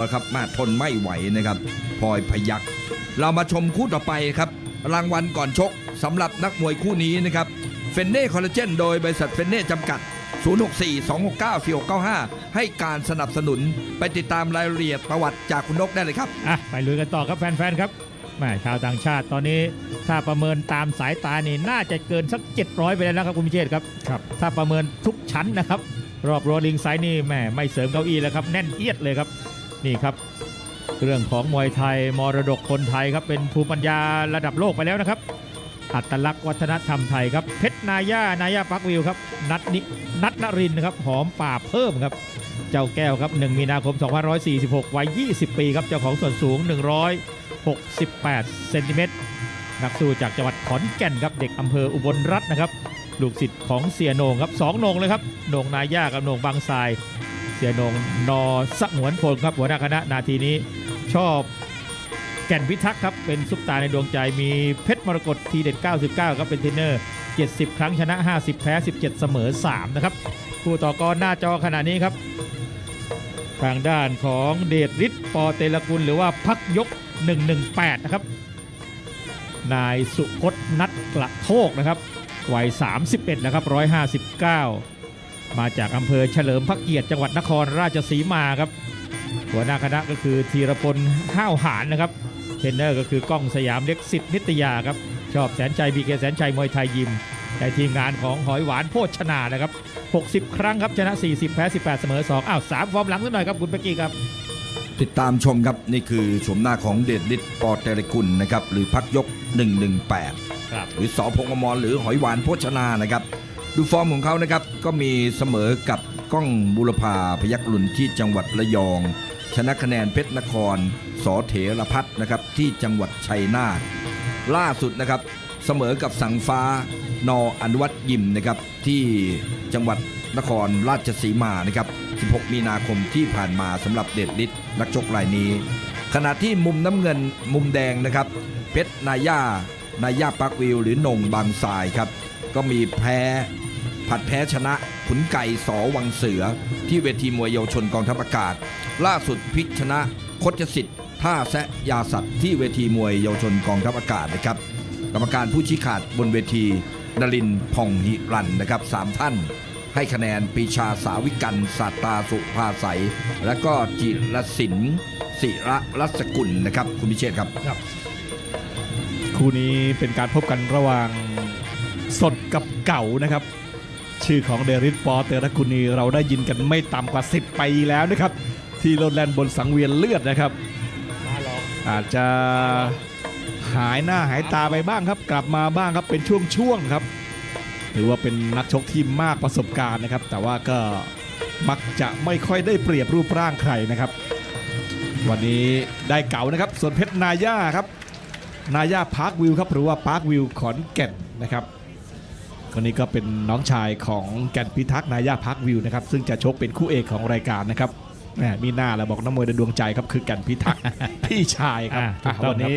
นะครับมาทนไม่ไหวนะครับพลอยพยักเรามาชมคู่ต่อไปครับ รางวัลก่อนชกสำหรับนักมวยคู่นี้นะครับเฟนเน่คอลลาเจนโดยบริษัทเฟนเน่จำกัด 064-269-4695 ให้การสนับสนุนไปติดตามรายละเอียดประวัติจากคุณนกได้เลยครับ อะไปลุยกันต่อครับแฟนๆครับแม่ชาวต่างชาติตอนนี้ถ้าประเมินตามสายตานี่น่าจะเกินสัก 700 ไปแล้วนะครับคุณพิเชษครับครับ ถ้าประเมินทุกชั้นนะครับ รอบโรลลิงไซด์นี่แม่ไม่เสริมเก้าอี้แล้วครับแน่นเอียดเลยครับ นี่ครับ เรื่องของมวยไทยมรดกคนไทยครับเป็นภูมิปัญญาระดับโลกไปแล้วนะครับ อัตลักษณ์วัฒนธรรมไทยครับเพชรนาย่านายาปักวิวครับนัดนินัดนรินนะครับหอมป่าเพิ่มครับ เจ้าแก้วครับ 1 มีนาคม 2546 วัย 20 ปีครับเจ้าของส่วนสูง 168 เซนติเมตรนักสู้จากจังหวัดขอนแก่นครับเด็กอำเภออุบลรัตน์นะครับลูกศิษย์ของเสียโหนงครับสองโหนงเลยครับโหนงนาย่ากับโหนงบางทราย สียนงนอสงวนพลครับหัวหน้าคณะนาทีนี้ชอบแก่นพิทักษ์ครับเป็นซุปตาในดวงใจมีเพชรมรกตทีเด็ด 99 ครับเป็นเทรนเนอร์ 70 ครั้งชนะ 50 แพ้ 17 เสมอ 3 นะครับคู่ต่อกรหน้าจอขณะนี้ครับ ทางด้านของเดชฤทธิ์ปอเตลกุลหรือว่าพักยก 118 นะครับ นายสุพจนัดกระโทกนะครับวัย 31 นะครับ 159 มาจากอำเภอเฉลิมพระเกียรติจังหวัดนครราชสีมาครับ หัวหน้าคณะก็คือธีรพลห้าวหารนะครับเทรนเนอร์ก็คือกล้องสยามเล็กสิทธิ์นิตยาครับ ชอบแสนใจบีเคแสนชัยมวยไทยยิมในทีมงานของหอยหวานโภชนานะครับ 60 ครั้งครับชนะ 40 แพ้ 18 เสมอ 2 อ้าว 3 ฟอร์มหลังสักหน่อยครับ คุณเปกกี้ครับ ติดตามชมครับ นี่คือชมหน้าของเดชฤทธิ์ปอเตรกุลนะครับ หรือพักยก 118 ครับ หรือสอพงษ์อมรหรือหอยหวานโภชนานะครับ ดูฟอร์มของเขานะครับ ก็มีเสมอกับก้องบุรพาพยักลุนที่จังหวัดระยอง ชนะคะแนนเพชรนครสอเถรพัฒน์นะครับที่จังหวัดชัยนาทล่าสุดนะครับเสมอกับสังฟ้านออนุวัตยิมนะครับที่จังหวัดนครราชสีมานะครับ 16 มีนาคมที่ผ่านมาสำหรับเดชฤทธิ์นักชกรายนี้ ขณะที่มุมน้ำเงินมุมแดงนะครับ เพชรนาย่านายาปักวิวหรือนงบางทรายครับ ก็มีแพ้ ผัดแพ้ชนะขุนไก่สอวังเสือ ที่เวทีมวยเยาวชนกองทัพอากาศ ล่าสุดพลิกชนะคดสิทธิ์ท่าแซะยาสัตว์ที่เวทีมวยเยาวชนกองทัพอากาศนะครับ กรรมการผู้ชี้ขาดบนเวทีนลินทร์ผ่องหิรันนะครับสามท่าน ให้คะแนนปีชาสาวิกันสัตตาสุภาใสและก็จิรศินศิระรัศกุลนะครับ คุณพิเชษครับคู่นี้เป็นการพบกันระหว่างสดกับเก่านะครับ ชื่อของเดริสปอเตอร์กุนีเราได้ยินกันไม่ต่ำกว่า 10ปีแล้วนะครับ ที่โรดแลนด์บนสังเวียนเลือดนะครับ อาจจะหายหน้าหายตาไปบ้างครับ กลับมาบ้างครับเป็นช่วงๆครับถือว่าเป็นนักชกที่มากประสบการณ์นะครับ แต่ว่าก็มักจะไม่ค่อยได้เปรียบรูปร่างใครนะครับ วันนี้ได้เก่านะครับ ส่วนเพชรนาย่าครับ นาย่าพาร์ควิวครับหรือว่าพาร์ควิวขอนแก่นนะครับ คนนี้ก็เป็นน้องชายของแก่นพิทักษ์นาย่าพาร์ควิวนะครับ ซึ่งจะชกเป็นคู่เอกของรายการนะครับแหมมีหน้าแล้วบอกน้ำมวยในดวงใจครับคือแก่นพิทักษ์ พี่ชายครับอ่าถูกต้องอะวันนี้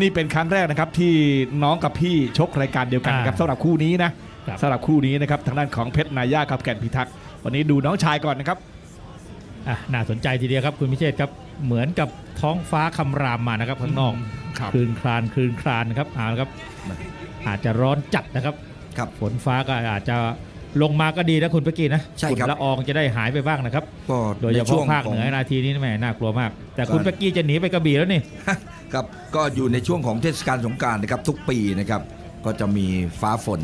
นี่เป็นครั้งแรกนะครับที่น้องกับพี่ชกรายการเดียวกันนะครับอ่าสำหรับคู่นี้นะครับ สำหรับคู่นี้นะครับทางด้านของเพชรนาย่ากับแก่นพิทักษ์วันนี้ดูน้องชายก่อนนะครับ อะน่าสนใจทีเดียวครับคุณพิเชษครับเหมือนกับท้องฟ้าคำรามมานะครับข้างนอกครับ คลืนคลานคลืนคลานนะครับเอาละครับ อาจจะร้อนจัดนะครับ ครับฝนฟ้าก็อาจจะลงมาก็ดีนะคุณเปกกี้นะใช่ครับฝุ่นละอองจะได้หายไปบ้างนะครับก็โดยเฉในช่วพาะงภาคขอเหงนือนาทีนี้แหม่น่ากลัวมาก แต่คุณก็เปกกี้จะหนีไปกระบี่แล้วนี่ครับก็อยู่ในช่วงของเทศกาลสงกรารนะครับทุกปีนะครับก็จะมีฟ้าฝน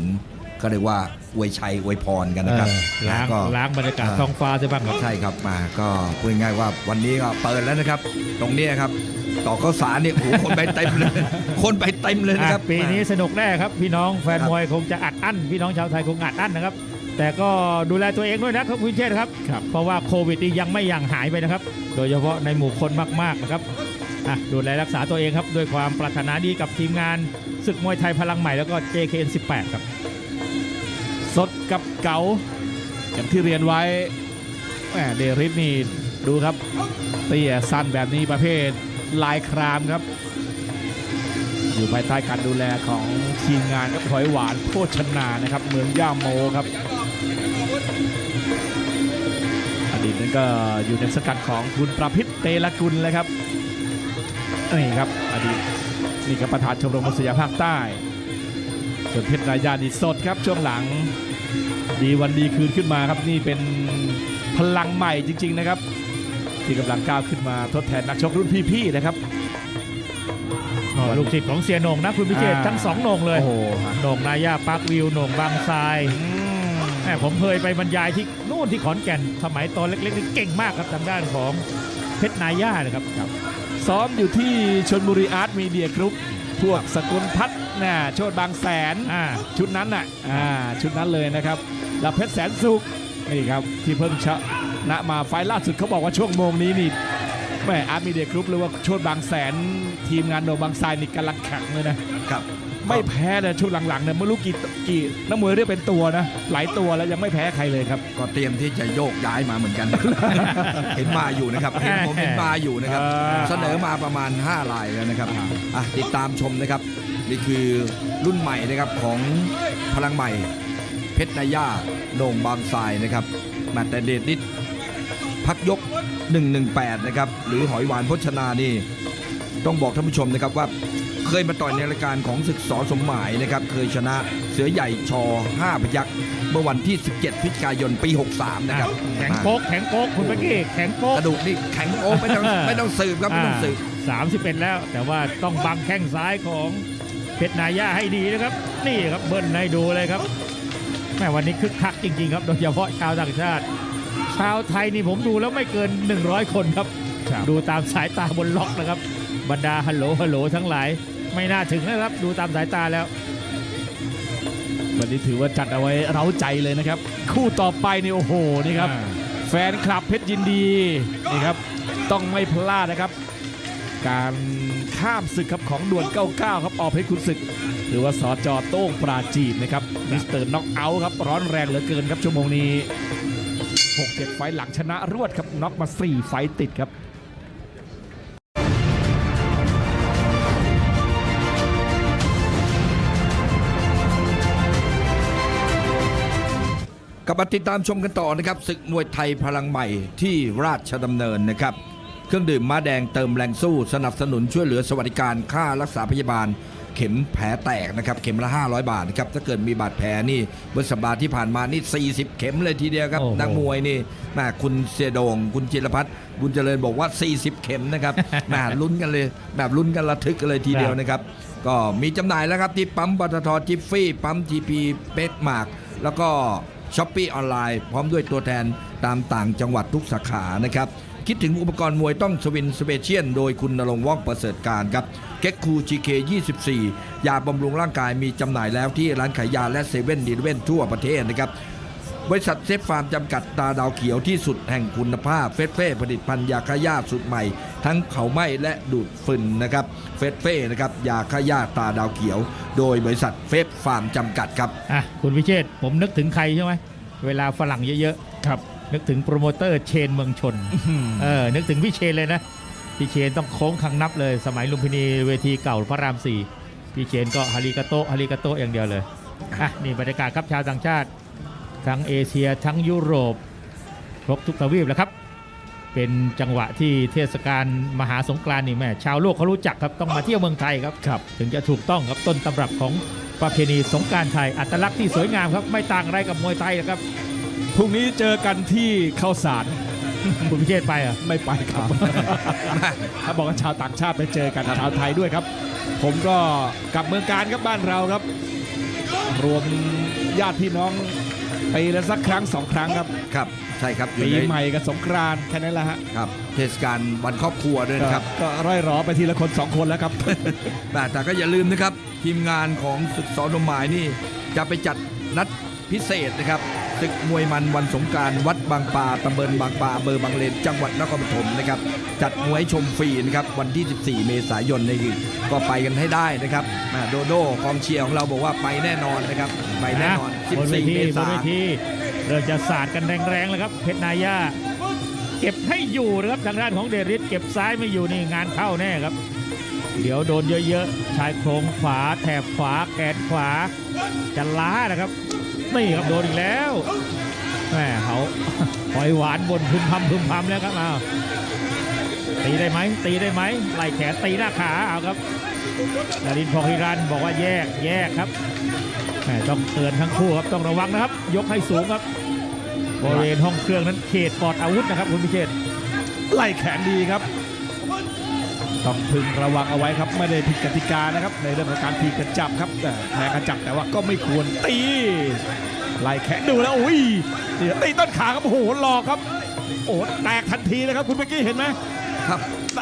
ก็เรียกว่าอวยชัยอวยพรกันนะครับเออล้างก็ล้างบรรยากาศเออท้องฟ้าใช่บ้างครับ ใช่ครับมาก็พูดง่ายๆว่าวันนี้ก็เปิดแล้วนะครับ ตรงนี้ครับต่อข้าวสารเนี่ยโอ้โหคนไปเต็มเลย คนไปเต็มเลยนะครับ อะปีนี้สนุกแน่ครับ พี่น้องแฟนครับ มวยคงจะอัดอั้น พี่น้องชาวไทยคงอัดอั้นนะครับ แต่ก็ดูแลตัวเองด้วยนะครับคุณเชษฐ์ครับ ครับ เพราะว่าโควิดนี่ยังไม่ยังหายไปนะครับ โดยเฉพาะในหมู่คนมากๆนะครับอะดูแลรักษาตัวเองครับ ด้วยความปรารถนาดีกับทีมงานศึกมวยไทยพลังใหม่แล้วก็ JKN 18 ครับ สดกับเก๋าอย่างที่เรียนไว้แหมเดริสนี่ดูครับเตี้ยสั้นแบบนี้ประเภทลายครามครับ อยู่ภายใต้การดูแลของทีมงานครับหอยหวานโภชนานะครับ เมืองย่าโมครับอดีตนั่นก็อยู่ในสกัดของคุณประพิษเตละกุลเลยครับนี่ครับอดีตนี่ครับประธานชมรมมนุษยภาคใต้ ส่วนเพชรนายาดีสดครับช่วงหลัง ดีวันดีคืนขึ้นมาครับนี่เป็นพลังใหม่จริง ๆนะครับ ที่กำลังก้าวขึ้นมาทดแทนนักชกรุ่นพี่ๆนะครับอ๋อลูกศิษย์ของเสียโหนงนะคุณพิเชษอ่า ทั้งสองโหนงเลยโอ้โหโหนงนายาปาร์ควิวโหนงบางทรายอืมแหมผมเคยไปบรรยายที่นู่นที่ขอนแก่น สมัยตอนเล็กๆนี่เก่งมากครับทางด้านของเพชรนายานะครับ ซ้อมอยู่ที่ชนบุรีอาร์ตมีเดียกรุ๊ป พวกสกุลพัฒน์น่ะโชดบางแสนอ่าชุดนั้นน่ะอ่าชุดนั้นเลยนะครับแล้วเพชรแสนสุขนี่ครับที่เพิ่งชนะมาไฟล์ล่าสุดเขาบอกว่าช่วงโมงนี้นี่แม่อาร์มีเดียกรุ๊ปหรือว่าโชดบางแสนทีมงานโนบางทรายนี่กำลังแข็งเลยนะครับ ไม่แพ้เลยช่วงหลังๆเนี่ยไม่รู้กี่กี่นักมวยเรียกเป็นตัวนะ หลายตัวแล้วยังไม่แพ้ใครเลยครับ ก็เตรียมที่จะโยกย้ายมาเหมือนกัน เห็นมาอยู่นะครับเห็นผมเห็นมาอยู่นะครับอ่าเสนอมาประมาณ 5 ลายแล้วนะครับอะติดตามชมนะครับ นี่คือรุ่นใหม่นะครับของพลังใหม่ เพชรนายาโหน่งบางทรายนะครับมาแต่เดชนิดพักยก 118 นะครับ หรือหอยหวานพจนานี่ ต้องบอกท่านผู้ชมนะครับว่า เคยมาต่อยในรายการของศึกสอสมหมายนะครับ เคยชนะเสือใหญ่ชอ5พยักษ์เมื่อวันที่ 17พฤศจิกายนปี 63 นะครับแข็งโป๊กแข็งโป๊กคุณเมื่อกี้แข็งโป๊กกระดูกนี่แข็งโอ้ไม่ต้องไม่ต้องสืบครับไม่ต้องสืบสามสิบเอ็ดแล้ว แต่ว่าต้องบังแข้งซ้ายของเพชรนายาให้ดีนะครับ นี่ครับเบิ้ลให้ดูเลยครับแม่วันนี้คึกคักจริงๆครับโดยเฉพาะชาวต่างชาติ ชาวไทยนี่ผมดูแล้วไม่เกิน 100 คนครับครับดูตามสายตาบนล็อกนะครับ บรรดาฮัลโหลฮัลโหลทั้งหลาย ไม่น่าถึงนะครับ ดูตามสายตาแล้ว วันนี้ถือว่าจัดเอาไว้เร้าใจเลยนะครับ คู่ต่อไปนี่โอ้โหนี่ครับแฟนคลับเพชรยินดีนี่ครับ ต้องไม่พลาดนะครับ การข้ามศึกครับของด่วน 99 ครับออกเพชรคุณศึก หรือว่าสจโต้งปราจีนนะครับมิสเตอร์น็อกเอาท์ครับ ร้อนแรงเหลือเกินครับชั่วโมงนี้ 6-7 ไฟล์หลังชนะรวดครับน็อกมา 4 ไฟล์ติดครับ กลับมาติดตามชมกันต่อนะครับศึกมวยไทยพลังใหม่ที่ราชดำเนินนะครับ เครื่องดื่มม้าแดงเติมแรงสู้ สนับสนุนช่วยเหลือสวัสดิการค่ารักษาพยาบาล เข็มแผลแตกนะครับ เข็มละ 500 บาทนะครับ ถ้าเกิดมีบาดแผลนี่เมื่อสัปดาห์ที่ผ่านมานี่ 40 เข็มเลยทีเดียวครับ โอ้โห นักมวยนี่แม่คุณเสียโดง คุณจิรพัฒน์บุญเจริญบอกว่า 40 เข็มนะครับแม่ลุ้นกันเลยแบบลุ้นกันระทึกกันเลยทีเดียวนะครับ ก็มีจำหน่ายแล้วครับที่ปั๊มปตทจิฟฟี่ปั๊มทีพีเบสมาร์กแล้วก็ ช้อปปี้ออนไลน์พร้อมด้วยตัวแทนตามต่างจังหวัดทุกสาขานะครับ คิดถึงอุปกรณ์มวยต้องสวินสเปเชียลโดยคุณนรงว่องประเสริฐการครับเก็กคูจีเค24 ยาบำรุงร่างกายมีจำหน่ายแล้วที่ร้านขายยาและเซเว่นดีเว่นทั่วประเทศนะครับ บริษัทเซฟฟาร์มจำกัดตาดาวเขียวที่สุดแห่งคุณภาพเฟสเฟ่ผลิตภัณฑ์ยาฆ่าหญ้าสูตรใหม่ ทั้งเผาไหม้และดูดฝุ่นนะครับเฟสเฟ่นะครับยาฆ่าหญ้าตาดาวเขียว โดยบริษัทเฟสฟาร์มจำกัดครับอะคุณพิเชษฐ์ผมนึกถึงใครใช่ไหมเวลาฝรั่งเยอะๆครับ นึกถึงโปรโมเตอร์เชนเมืองชนเออนึกถึงพี่เชนเลยนะพี่เชนต้องโค้งคังนับเลย สมัยลุมพินีเวทีเก่าพระรามสี่พี่เชนก็ฮาริกาโตะฮาริกาโตะอย่างเดียวเลยอะนี่บรรยากาศครับชาวต่างชาติ ทั้งเอเชียทั้งยุโรปครบทุกทวีปแล้วครับ เป็นจังหวะที่เทศกาลมหาสงกรานต์นี่แม่ชาวโลกเขารู้จักครับต้องมาเที่ยวเมืองไทยครับครับ ถึงจะถูกต้องครับต้นตำรับของประเพณีสงกรารไทยอัตลักษณ์ที่สวยงามครับ ไม่ต่างอะไรกับมวยไทยนะครับ พรุ่งนี้เจอกันที่เข้าสาร คุณพิเชษฐ์ไปเหรอะ ไม่ไปครับ ถ้าบอกว่าชาวต่างชาติไปเจอกันชาวไทยด้วยครับ ผมก็กลับเมืองการครับบ้านเราครับ รวมญาติพี่น้อง ปีละสักครั้งสองครั้งครับครับ ใช่ครับอยู่ปีในใหม่กับสงกรานต์แค่นั้นแหละฮะครับเทศกาลวันครอบครัวด้วยนะครับ ก็ร่อยหรอไปทีละคนสองคนแล้วครับ แต่แต่ก็อย่าลืมนะครับ ทีมงานของศึกสอนหมายนี่ จะไปจัดนัดพิเศษนะครับ ศึกมวยมันวันสงกรารวัดบางปลาตำบลบางปลาอำเบอร์บางเลนจังหวัดนครปฐมนะครับจัดมวยชมฟรีนะครับวันที่ 14 เมษายนนี่ก็ไปกันให้ได้นะครับอ่าโดโดกองเชียร์ของเราบอกว่าไปแน่นอนนะครับไปแน่นอนบนเว14ทีเมบนษาเวทีเริ่มจะสาดกันแรงๆแล้วครับเพชรนายาเก็บให้อยู่นะครับทางด้านของเดริสเก็บซ้ายไม่อยู่นี่งานเข้าแน่ครับ เดี๋ยวโดนเยอะๆชายโครงขวาแถบขวาแขนขวาจะล้านะครับ นี่ครับโดนอีกแล้วแหมเขาหอยหวานบนพึมพำพึมพำแล้วครับอ้าตีได้ไหมตีได้ไหมไล่แขนตีหน้าขาเอาครับดารินพองฮิรันบอกว่าแยกแยกครับแม่ต้องเตือนทั้งคู่ครับต้องระวังนะครับ ยกให้สูงครับบริเวณห้องเครื่องนั้นเขตปลอดอาวุธนะครับคุณพิเชษไล่แขนดีครับ ต้องพึงระวังเอาไว้ครับ ไม่ได้ผิดกติกานะครับ ในเรื่องของการทีกระจับครับแต่แทงกระจับแต่ว่าก็ไม่ควรตีไล่แขนดูแล้วอุ้ยเดี๋ยวตีต้นขาครับโอ้โหหลอกครับ โอ้โหแตกทันทีเลยครับคุณเมื่อกี้เห็นไหมครับ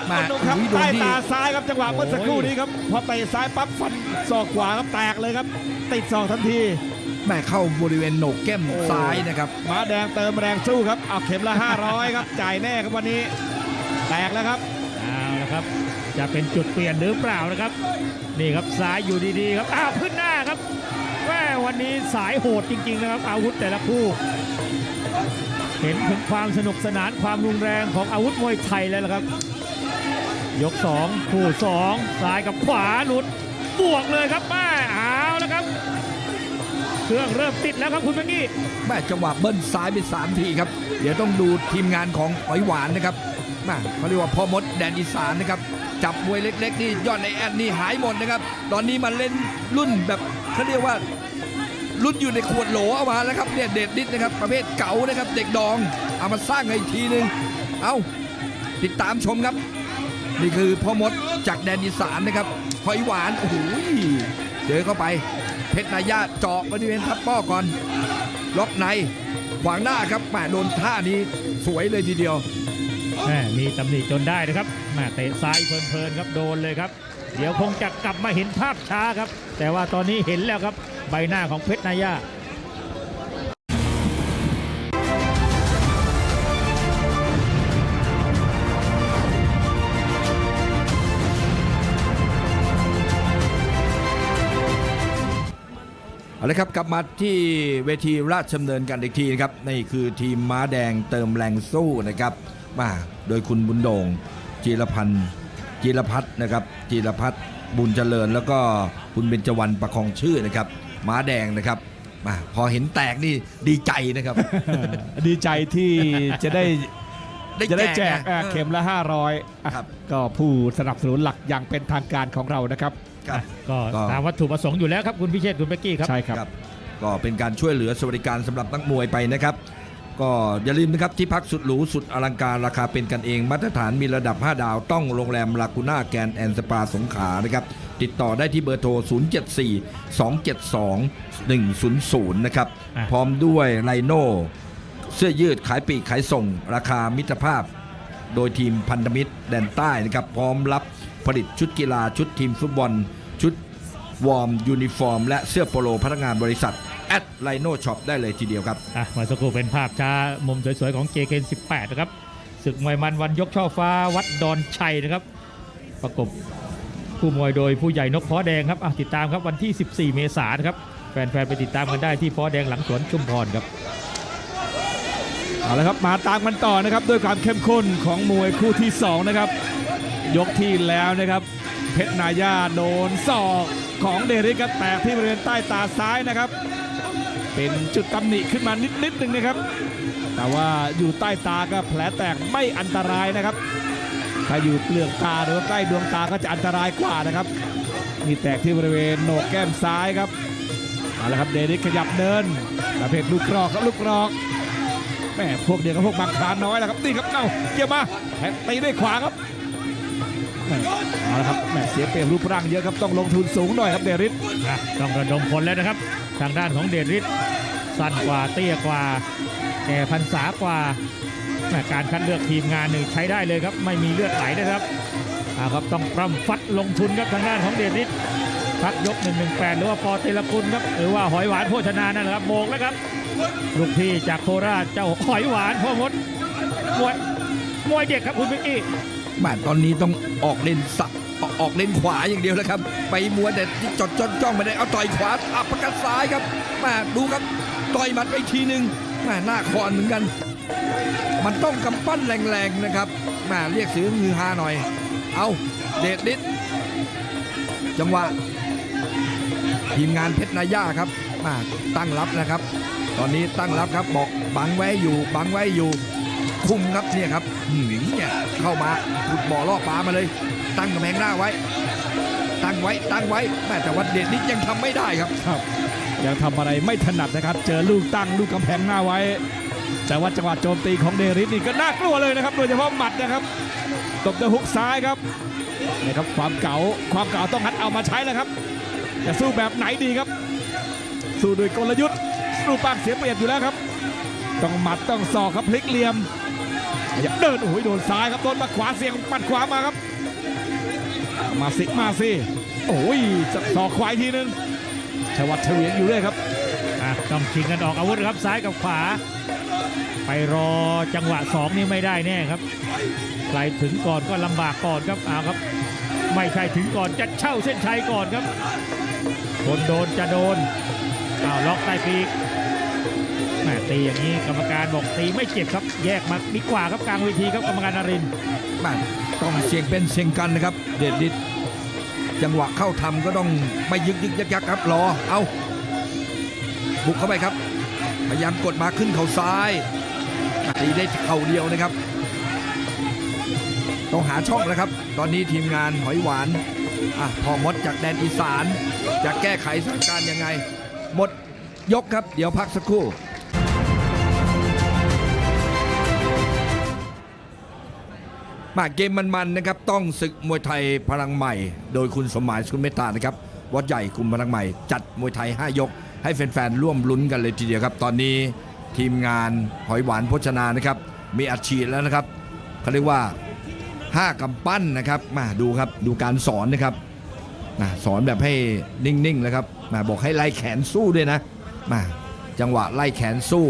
แหม่ดูครับอุ๊ยโดนใต้ที่ตาซ้ายครับจังหวะเมื่อสักครู่นี้ครับพอเตะซ้ายปั๊บฟันศอกขวาครับแตกเลยครับ ติดศอกทันทีแม่เข้าบริเวณโหนกแก้มโอ้ซ้ายนะครับม้าแดงเติมแรงสู้ครับเอาเข็มละ 500 ครับจ่ายแน่ครับวันนี้ แตกแล้วครับเอาละครับ จะเป็นจุดเปลี่ยนหรือเปล่านะครับ นี่ครับซ้ายอยู่ดีๆครับอ้าวขึ้นหน้าครับแม่วันนี้สายโหดจริง ๆ นะครับ อาวุธแต่ละคู่ เห็นถึงความสนุกสนานความรุนแรงของอาวุธมวยไทยแล้วละครับ ยก 2 คู่ 2 ซ้ายกับขวาหลุดบวกเลยครับแม่เอาแล้วครับเครื่องเริ่มติดแล้วครับคุณเมื่อกี้แม่จังหวะเบิ้ลซ้ายไปสามทีครับ เดี๋ยวต้องดูทีมงานของหอยหวานนะครับ เขาเรียกว่าพ่อมดแดนอีสานนะครับ จับมวยเล็กๆนี่ยอดในแอดนี่หายหมดนะครับ ตอนนี้มันเล่นรุ่นแบบเขาเรียกว่ารุ่นอยู่ในขวดโหลเอามาแล้วครับเนี่ยเด็ดนิดนะครับ ประเภทเก๋านะครับเด็กดองเอามาสร้างอีกทีหนึ่งเอาติดตามชมครับ นี่คือพ่อมดจากแดนอีสานนะครับหอยหวานโอ้โหเจอเข้าไป เพชรนายาเจาะบริเวณทับป้อก่อน ล็อกในขวางหน้าครับแหมโดนท่านี้สวยเลยทีเดียว แม่มีตำหนิจนได้นะครับแม่เตะซ้ายเพลินๆครับโดนเลยครับ เดี๋ยวคงจะกลับมาเห็นภาพช้าครับ แต่ว่าตอนนี้เห็นแล้วครับ ใบหน้าของเพชรนายา ละครับกลับมาที่เวทีราชดำเนินกันอีกทีนะครับนี่คือทีมม้าแดงเติมแรงสู้นะครับมาโดยคุณบุญโด่งจีรพันธ์จีรพัฒน์นะครับจีรพัฒน์บุญเจริญ แล้วก็คุณเบญจวรรณประคองชื่อนะครับม้าแดงนะครับมาพอเห็นแตกนี่ดีใจนะครับ ดีใจที่จะได้จะได้แจกนอะเข็มละ 500อะครับก็ผู้สนับสนุนหลักอย่างเป็นทางการของเรานะครับ ครับก็ก็ ตามวัตถุประสงค์อยู่แล้วครับคุณพิเชษฐ์คุณเบกกี้ครับ ใช่ครับ ครับก็เป็นการช่วยเหลือสวัสดิการสำหรับนักมวยไปนะครับ ก็อย่าลืมนะครับที่พักสุดหรูสุดอลังการราคาเป็นกันเองมาตรฐานมีระดับ 5 ดาวต้องโรงแรมลากูน่าแกรนด์แอนด์สปาสงขลานะครับ ติดต่อได้ที่เบอร์โทร 074 272 100 นะครับ อะ พร้อมด้วยไลโน่เสื้อยืดขายปลีกขายส่ง ราคามิตรภาพ โดยทีมพันธมิตรแดนใต้นะครับ พร้อมรับ ผลิตชุดกีฬาชุดทีมฟุตบอล ชุดวอร์ม ยูนิฟอร์ม และเสื้อโปโลพนักงานบริษัทแอดไลโน่ช็อปได้เลยทีเดียวครับอะเมื่อสักครู่เป็นภาพช้ามุมสวยๆของ JK 18 นะครับศึกมวยมันวันยกช่อฟ้าวัดดอนชัยนะครับ ประกบคู่มวยโดยผู้ใหญ่นกพ้อแดงครับอะติดตามครับวันที่ 14 เมษายนครับแฟนๆไปติดตามกันได้ที่พ้อแดงหลังสวนชุมพรครับเอาละครับมาตามกันต่อนะครับด้วยความเข้มข้นของมวยคู่ที่ 2 นะครับ ยกที่แล้วนะครับ เพชรนายาโดนศอกของเดริกครับแตกที่บริเวณใต้ตาซ้ายนะครับ เป็นจุดตำหนิขึ้นมานิดนิดหนึ่งนะครับ แต่ว่าอยู่ใต้ตาก็แผลแตกไม่อันตรายนะครับ ถ้าอยู่เปลือกตาหรือว่าใกล้ดวงตาก็จะอันตรายกว่านะครับมีแตกที่บริเวณโหนกแก้มซ้ายครับเอาละครับเดริกขยับเดินประเภทลูกกรอกครับลูกกรอกแม่พวกเดียวกับพวกบางคานน้อยแหละครับนี่ครับเอ้าเกี่ยวมาแทงตีด้วยขวาครับ เอาละครับแม่เสียเปรียบรูปร่างเยอะครับต้องลงทุนสูงหน่อยครับเดริสอะต้องระดมพลแล้วนะครับ ทางด้านของเดชฤทธิ์สั้นกว่าเตี้ยกว่า แก่พรรษากว่าการคัดเลือกทีมงานหนี่งใช้ได้เลยครับ ไม่มีเลือดไหลนะครับอาครับต้องปร่ำฟัดลงทุนครับทางด้านของเดชฤทธิ์พักยก 118 หรือว่าปอเตลกุลครับหรือว่าหอยหวานโภชนานั่นแหละครับโบกแล้วครับลูกพี่จากโคราชเจ้าหอยหวานพ่อมดมวยมวยเด็กครับคุณพิกกี้ แม่ตอนนี้ต้องออกเลนสับออกออกเลนขวาอย่างเดียวแล้วครับ ไปมัวแต่จดจดจ้องไปได้เอาต่อยขวาอับประกัดซ้ายครับแม่ดูครับต่อยหมัดไปทีหนึ่งแม่หน้าคอนเหมือนกัน มันต้องกำปั้นแรงๆนะครับแม่เรียกเสียงฮือฮาหน่อย เอาเดดดิดจังหวะทีมงานเพชรนาย่าครับมาตั้งรับนะครับ ตอนนี้ตั้งรับครับบอกบังไว้อยู่บังไว้อยู่ คุมครับเนี่ยครับหืมเนี่ยเข้ามาขุดบ่อล่อปลามาเลย ตั้งกำแพงหน้าไว้ ตั้งไว้ตั้งไว้แม่แต่ว่าเดชนิดยังทำไม่ได้ครับครับ ยังทำอะไรไม่ถนัดนะครับ เจอลูกตั้งลูกกำแพงหน้าไว้ แต่ว่าจังหวะโจมตีของเดริสนี่ก็น่ากลัวเลยนะครับ โดยเฉพาะหมัดนะครับตบด้วยฮุกซ้ายครับนี่ครับความเก่าความเก่าต้องหัดเอามาใช้แล้วครับจะสู้แบบไหนดีครับ สู้ด้วยกลยุทธ์รูปร่างเสียเปรียบอยู่แล้วครับ ต้องหมัดต้องศอกครับพลิกเหลี่ยม ย่าเดินโอ้ยโดนซ้ายครับโดนมาขวาเสียงปัดขวามาครับ มาสิมาสิโอ้ยศอกขวาอีกทีนึงชวัดเฉวียนอยู่เรื่อยครับอะต้องชิงกันออกอาวุธครับซ้ายกับขวา ไปรอจังหวะสองนี่ไม่ได้แน่ครับใครถึงก่อนก็ลำบากก่อนครับเอาครับ ไม่ใช่ถึงก่อนจะเช่าเส้นชัยก่อนครับคนโดนจะโดนอ้าวล็อกใต้ปีก ม่ตีอย่างนี้กรรมการบอกตีไม่เจ็บครับ แยกมาดีกว่าครับกลางเวทีครับกรรมการนารินทร์แม่ต้องเสียงเป็นเสียงกันนะครับ เดชนิดจังหวะเข้าทำก็ต้องไม่ยึกยึกยักยักครับรอเอาบุกเข้าไปครับ พยายามกดมาขึ้นเข่าซ้ายตีได้เข่าเดียวนะครับ ต้องหาช่องนะครับ ตอนนี้ทีมงานหอยหวานอะพอมดจากแดนอีสานจะแก้ไขสถานการณ์ยังไง หมดยกครับ เดี๋ยวพักสักครู่ มาเกมมันๆนะครับ ต้องศึกมวยไทยพลังใหม่ โดยคุณสมหมายสุขเมตตานะครับ วัดใหญ่กลุ่มพลังใหม่ จัดมวยไทย 5 ยก ให้แฟนๆร่วมลุ้นกันเลยทีเดียวครับ ตอนนี้ทีมงานหอยหวานโภชนานะครับ มีอัดฉีดแล้วนะครับเขาเรียกว่า 5กำปั้นนะครับ มาดูครับดูการสอนนะครับนะสอนแบบให้นิ่งๆนะครับมาบอกให้ไล่แขนสู้ด้วยนะมาจังหวะไล่แขนสู้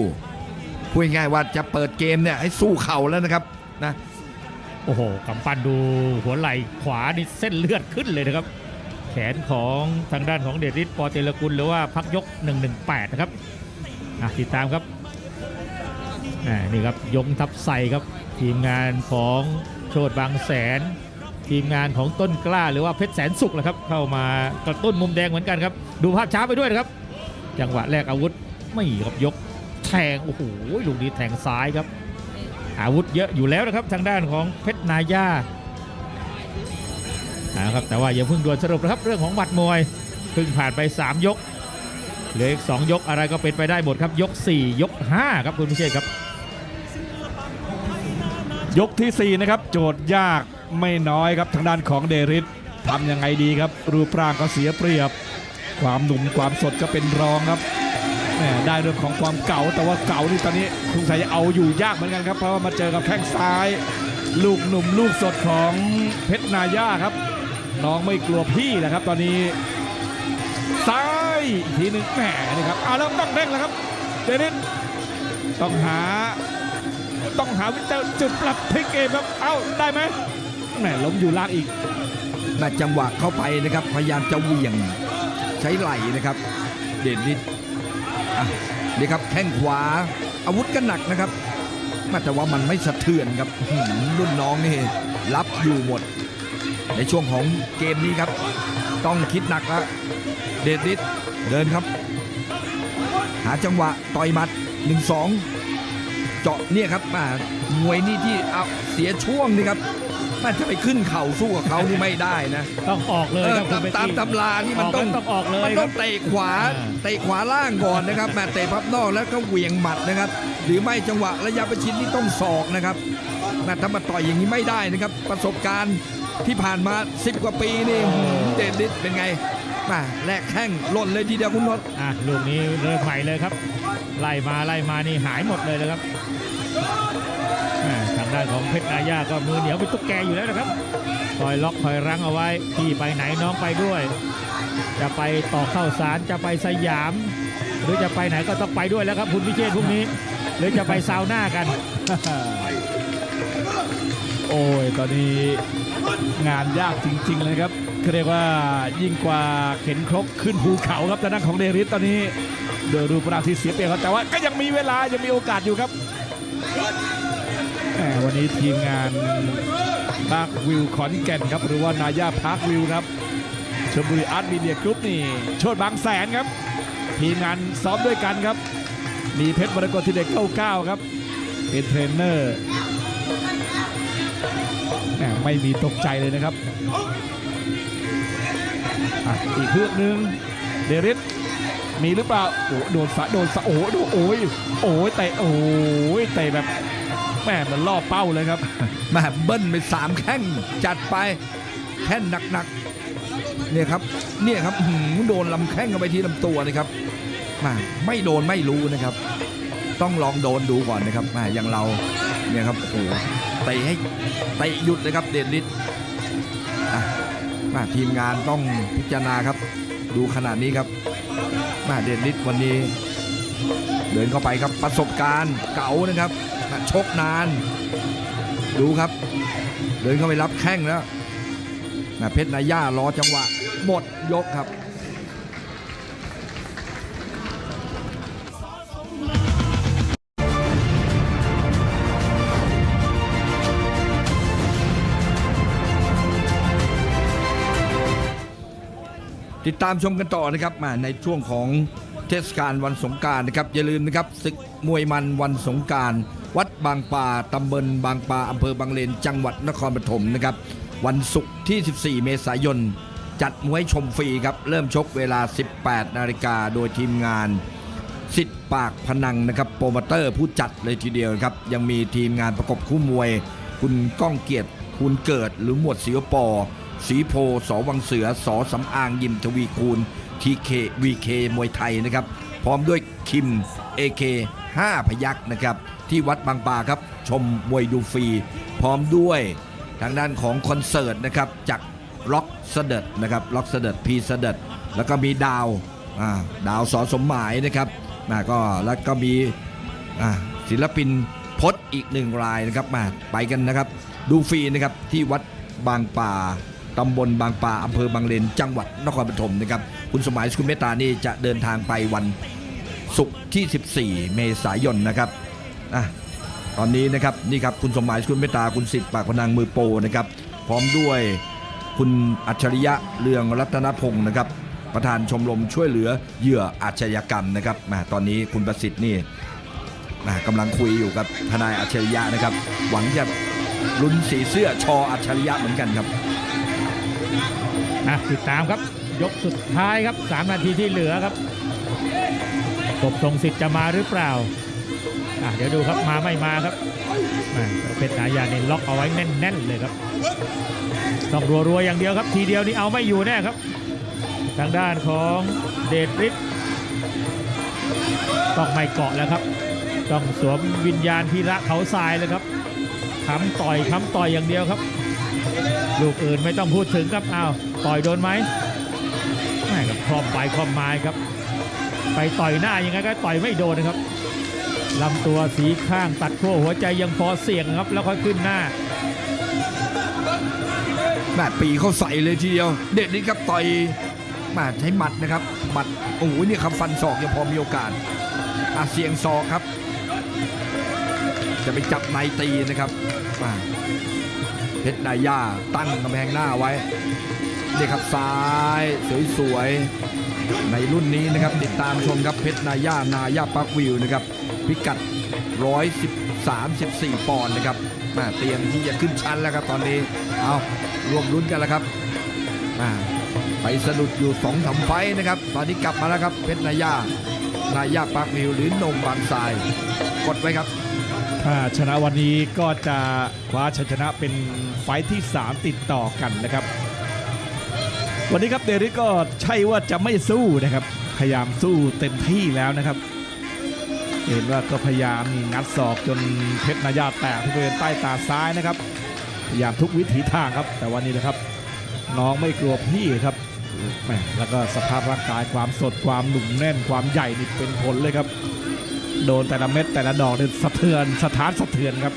พูดง่ายๆว่าจะเปิดเกมเนี่ยให้สู้เข่าแล้วนะครับนะ โอ้โหกำปั้นดูหัวไหล่ขวานี่เส้นเลือดขึ้นเลยนะครับ แขนของทางด้านของเดชฤทธิ์ปอเตลกุลหรือว่าพักยก 118 นะครับติดตามครับนี่ครับยงทับใส่ครับทีมงานของโชดบางแสน ทีมงานของต้นกล้าหรือว่าเพชรแสนสุขแหละครับ เข้ามากระตุ้นมุมแดงเหมือนกันครับ ดูภาพช้าไปด้วยนะครับ จังหวะแรกอาวุธไม่ครับยกแทงโอ้โหลูกนี้แทงซ้ายครับ อาวุธเยอะอยู่แล้วนะครับทางด้านของเพชรนายานะครับแต่ว่าอย่าเพิ่งด่วนสรุปนะครับเรื่องของหมัดมวยเพิ่งผ่านไป 3 ยกเหลืออีก2ยกอะไรก็เป็นไปได้หมดครับ ยก 4 ยก 5 ครับคุณพิเชษครับ ยกทีสี่4 นะครับ โจทย์ยากไม่น้อยครับทางด้านของเดริสทำยังไงดีครับ รูปร่างก็เสียเปรียบ ความหนุ่มความสดก็เป็นรองครับ แหมได้เรื่องของความเก่า แต่ว่าเก่านี่ตอนนี้คุณสายเอาอยู่ยากเหมือนกันครับ เพราะว่ามาเจอกับแข้งซ้าย ลูกหนุ่มลูกสดของเพชรนาย่าครับ น้องไม่กลัวพี่แหละครับ ตอนนี้ซ้ายทีหนึ่งแหมนี่ครับเอาแล้วต้องเร่งแล้วครับเดริสต้องหา ต้องหาวิจารจุดปรับพลิกเกมครับเอ้าได้ไหมแหมล้มอยู่ล่างอีกน่าจังหวะเข้าไปนะครับ พยายามจะเหวี่ยงใช้ไหลนะครับ เด่นนิด อะนี่ครับแข้งขวา อาวุธก็หนักนะครับมาแต่ว่ามันไม่สะเทือนครับรุ่นน้องนี่รับอยู่หมด ในช่วงของเกมนี้ครับ ต้องคิดหนักแล้วเดดนิดเดินครับ หาจังหวะต่อยหมัด 1-2 เจาะเนี่ยครับมวยนี่ที่เอาเสียช่วงนี่ครับ มันจะไปขึ้นเข่าสู้กับเขานี่ไม่ได้นะ ต้องออกเลยเออครับคุณตามเบกตามกี้ตำรานี่มันออกต้องแล้วต้องออกเลยมันคต้รัอบงเตะขวาอ่าเตะขวาล่างก่อนนะครับแม่เตะพับนอกแล้วก็เหวี่ยงหมัดนะครับ หรือไม่จังหวะระยะประชิดนี่ต้องศอกนะครับแม่ถ้ามาต่อยอย่างนี้ไม่ได้นะครับ ประสบการณ์ที่ผ่านมา 10 กว่าปีนี่หืมเด่นดิดเป็นไงแมาแลกแข้งหล่นเลยทีเดียวคุณนศอะลูกนี้เริ่มใหม่เลยครับ ไล่มาไล่มานี่หายหมดเลยนะครับแม่ทางด้านของเพชรนายาก็มือเหนียวเป็นตุ๊กแกอยู่แล้วนะครับคอยล็อกคอยรั้งเอาไว้พี่ไปไหนน้องไปด้วย จะไปต่อเข้าสารจะไปสยาม หรือจะไปไหนก็ต้องไปด้วยแล้วครับคุณพิเชษพรุ่งนี้ หรือจะไปซาวน่ากัน โอ้ยตอนนี้งานยากจริง ๆ เลยครับเรียกว่ายิ่งกว่าเข็นครกขึ้นภูเขาครับทางด้านของเดริสตอนนี้โดยรูปร่างที่เสียเปรียบครับแต่ว่าก็ยังมีเวลายังมีโอกาสอยู่ครับ วันนี้ทีมงานพาร์ควิวขอนแก่นครับ หรือว่านายาพาร์ควิวครับชลบุรีอาร์ตมีเดียกรุ๊ปนี่โชดบางแสนครับ ทีมงานซ้อมด้วยกันครับ มีเพชรมรกตที่เด็ก99ครับ เป็นเทรนเนอร์แหมไม่มีตกใจเลยนะครับออีกเพื่อกหนึ่งเดริสมีหรือเปล่าโอ้โดนสะโดนสะโอ้โดนโอ้ยโอ้ยเตะโอ้ยเตะแบบ แหมมันล่อเป้าเลยครับแม่เบิ้ลไปสามแข้งจัดไปแข้งหนักๆเนี่ยครับเนี่ยครับหือโดนลำแข้งเข้าไปที่ลำตัวนะครับแม่ไม่โดนไม่รู้นะครับ ต้องลองโดนดูก่อนนะครับแม่อย่างเราเนี่ยครับโอ้โหเตะให้เตะหยุดเลยครับเดนลิสอะแม่ทีมงานต้องพิจารณาครับ ดูขนาดนี้ครับม่เดนลิสวันนี้ เดินเข้าไปครับประสบการณ์เก่านะครับ ชกนาน ดูครับ เดินเข้าไปรับแข้งแล้วนะเพชรนาย่ารอจังหวะ หมดยกครับติดตามชมกันต่อนะครับมาในช่วงของเทศกาลวันสงการนะครับอย่าลืมนะครับศึกมวยมันวันสงการ วัดบางปลาตำบลบางปลาอำเภอบางเลน จังหวัดนครปฐมนะครับ วันศุกร์ที่ 14 เมษายน จัดมวยชมฟรีครับ เริ่มชกเวลา 18 นาฬิกาโดยทีมงานสิทธิ์ปากพนังนะครับโปรโมเตอร์ผู้จัดเลยทีเดียวครับ ยังมีทีมงานประกบคู่มวย คุณก้องเกียรติคุณเกิดหรือหมวดศิวปอสีโพสวังเสือสอสำอางยิมทวีคูณทีเควีเคมวยไทยนะครับ พร้อมด้วยคิม AK 5 พยักษ์นะครับ ที่วัดบางปาครับ ชมมวยดูฟรี พร้อมด้วยทางด้านของคอนเสิร์ตนะครับจากล็อกเสด็จนะครับล็อกเสด็จพีเสด็จแล้วก็มีดาวดาวสอสมหมายนะครับก็แล้วก็มีศิลปินพจน์อีกหนึ่งรายนะครับมาไปกันนะครับ ดูฟรีนะครับที่วัดบางป่าตำบลบางป่าอำเภอบางเลน จังหวัดนครปฐมนะครับ คุณสมัยสกุลเมตตานี่จะเดินทางไปวันศุกร์ที่ 14 เมษายนนะครับ อะตอนนี้นะครับนี่ครับคุณสมัยสกุลเมตตาคุณสิทธิ์ปากพนังมือโปนะครับพร้อมด้วยคุณอัจฉริยะเรืองรัตนพงศ์นะครับประธานชมรมช่วยเหลือเหยื่ออาชญากรรมนะครับมาตอนนี้คุณประสิทธิ์นี่นะกำลังคุยอยู่กับทนายอัจฉริยะนะครับ หวังจะลุ้นสีเสื้อชออัจฉริยะเหมือนกันครับอะติดตามครับยกสุดท้ายครับ 3 นาทีที่เหลือครับกบทรงสิทธิ์จะมาหรือเปล่า อะเดี๋ยวดูครับมาไม่มาครับเพชรนายาเนี่ยล็อกเอาไว้แน่น ๆ เลยครับต้องรัวๆอย่างเดียวครับ ทีเดียวนี่เอาไม่อยู่แน่ครับ ทางด้านของเดชฤทธิ์ต้องไม่เกาะแล้วครับ ต้องสวมวิญญาณพีระเขาทรายเลยครับค้ำต่อยค้ำต่อยอย่างเดียวครับ ลูกอื่นไม่ต้องพูดถึงครับอ้าวต่อยโดนไหมไม่ครับคลอมไปคลอมมาครับ ไปต่อยหน้ายังไงก็ต่อยไม่โดนนะครับ ลำตัวสีข้างตัดขั้วหัวใจยังพอเสี่ยงครับ แล้วค่อยขึ้นหน้าแม่ปีเขาใส่เลยทีเดียว เด็ดนี้ครับต่อยแม่ใช้หมัดนะครับหมัดโอ้โหนี่ครับฟันศอกยังพอมีโอกาสอาเสียงศอกครับ จะไปจับในตีนะครับมาเพชรนายาตั้งกำแพงหน้าไว้นี่ครับซ้ายสวยๆในรุ่นนี้นะครับติดตามชมครับเพชรนายานายาปักวิวนะครับ พิกัด113 14ปอนด์นะครับมาเตรียมที่จะขึ้นชั้นแล้วครับตอนนี้ เอารวมลุ้นกันแล้วครับมาไปสะดุดอยู่สองสามไฟนะครับ ตอนนี้กลับมาแล้วครับเพชรนายานายาปากมิวหรือนงบางทราย กดไว้ครับ ถ้าชนะวันนี้ก็จะคว้าชัยชนะเป็นไฟท์ที่ 3 ติดต่อกันนะครับ วันนี้ครับเดริสก็ใช่ว่าจะไม่สู้นะครับ พยายามสู้เต็มที่แล้วนะครับ เห็นว่าก็พยายามนัดศอกจนเพชรนายาแตกที่บริเวณใต้ตาซ้ายนะครับ พยายามทุกวิถีทางครับ แต่วันนี้นะครับ น้องไม่กลัวพี่ครับแหมแล้วก็สภาพร่างกายความสดความหนุ่มแน่นความใหญ่นี่เป็นผลเลยครับ โดนแต่ละเม็ดแต่ละดอกเนี่ยสะเทือนสถานสะเทือนครับ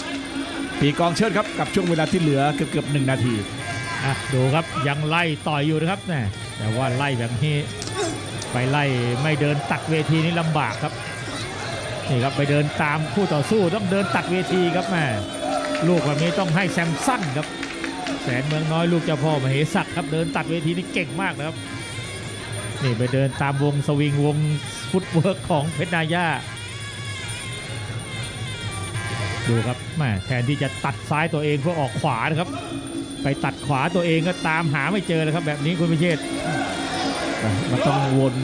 ปีกองเชิญครับกับช่วงเวลาที่เหลือเกือบเกือบหนึ่งนาทีอะดูครับยังไล่ต่อยอยู่นะครับแน่แต่ว่าไล่แบบนี้ไปไล่ไม่เดินตัดเวทีนี่ลำบากครับ นี่ครับไปเดินตามคู่ต่อสู้ต้องเดินตัดเวทีครับแม่ลูกแบบนี้ต้องให้แซมสั้นครับ แสนเมืองน้อยลูกเจ้าพ่อมเหศักครับเดินตัดเวทีนี่เก่งมากนะครับนี่ไปเดินตามวงสวิงวงฟุตเวิร์กของเพชรนายาดูครับแม่แทนที่จะตัดซ้ายตัวเองเพื่อออกขวานะครับ ไปตัดขวาตัวเองก็ตามหาไม่เจอเลยครับ แบบนี้คุณพิเชษมันต้องวน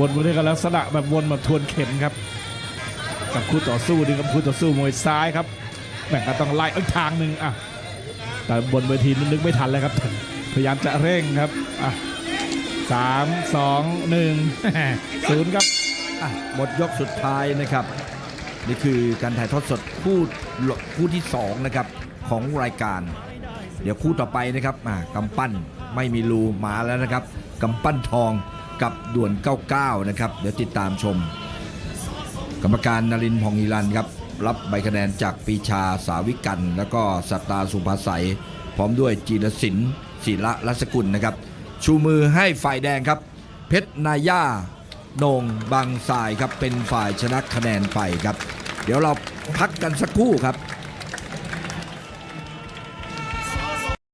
วนมาด้วยกันลักษณะแบบวนแบบทวนเข็มครับ กับคู่ต่อสู้ดีกับคู่ต่อสู้มวยซ้ายครับแบ่ก็ต้องไล่อีกทางหนึ่งอะแต่บนเวทีนึกไม่ทันเลยครับ พยายามจะเร่งครับอะสามสองหนึ่งศูนย์ครับอะหมดยกสุดท้ายนะครับ นี่คือการถ่ายทอดสดคู่คู่ที่สองนะครับของรายการ เดี๋ยวคู่ต่อไปนะครับอ่ากำปั้นไม่มีรูมาแล้วนะครับกำปั้นทอง กับด่วน 99 นะครับ เดี๋ยวติดตามชม กรรมการนรินทร์พองอีรันครับ รับใบคะแนนจากปีชาสาวิกัน แล้วก็สัตตาสุภาษัย พร้อมด้วยจีรศิลป์ศิระรัศกุลนะครับ ชูมือให้ฝ่ายแดงครับ เพชรนาย่าโหนงบางสายครับเป็นฝ่ายชนะคะแนนไปครับ เดี๋ยวเราพักกันสักครู่ครับ